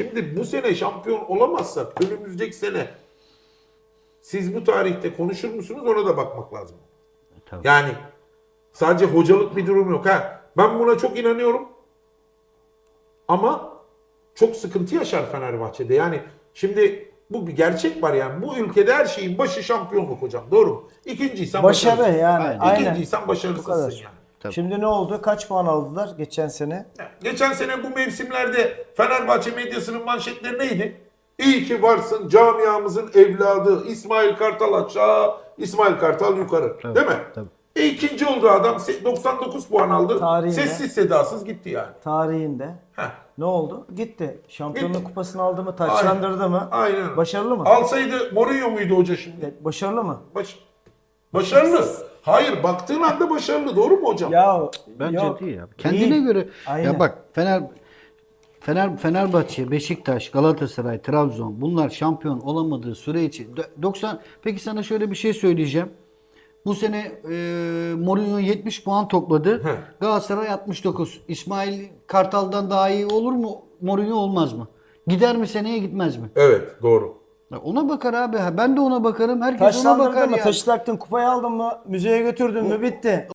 Şimdi bu sene şampiyon olamazsak önümüzdeki sene siz bu tarihte konuşur musunuz ona da bakmak lazım. Tabii. Yani sadece hocalık bir durum yok. Ha, ben buna çok inanıyorum. Ama çok sıkıntı yaşar Fenerbahçe'de. Yani şimdi bu bir gerçek var yani. Bu ülkede her şeyin başı şampiyonluk hocam. Doğru mu? İkinciysen Başarı başarısın. yani, aynen. İkinciysen başarısızsın yani. Tabii. Şimdi ne oldu? Kaç puan aldılar geçen sene? Geçen sene bu mevsimlerde Fenerbahçe medyasının manşetleri neydi? İyi ki varsın camiamızın evladı İsmail Kartal aşağı, İsmail Kartal yukarı. Değil mi? tabii. E ikinci oldu adam. Se- 99 puan aldı. Tarihinde. Sessiz sedasız gitti yani. Tarihinde. Heh. Ne oldu? Gitti. Şampiyonluk Gitti. kupasını aldı mı? Taçlandırdı mı? Aynen. Başarılı mı? Alsaydı Mourinho muydu hoca şimdi? Evet, Başarılı mı? Baş... Başarılı. Hayır baktığın anda başarılı. Doğru mu hocam? Ya Bence yok. değil ya. Kendine Değil. göre Aynen. ya bak Fener Fener Fenerbahçe, Beşiktaş, Galatasaray, Trabzon bunlar şampiyon olamadığı süre için 90 Peki sana şöyle bir şey söyleyeceğim. Bu sene e, Mourinho 70 puan topladı. Heh. Galatasaray 69. İsmail Kartal'dan daha iyi olur mu? Mourinho olmaz mı? Gider mi seneye gitmez mi? Evet doğru. Ona bakar abi. Ben de ona bakarım. Herkes ona Taçlandırdın bakar mı? ya. Taşı taktın, kupayı aldın mı? Müzeye götürdün mü? Bitti.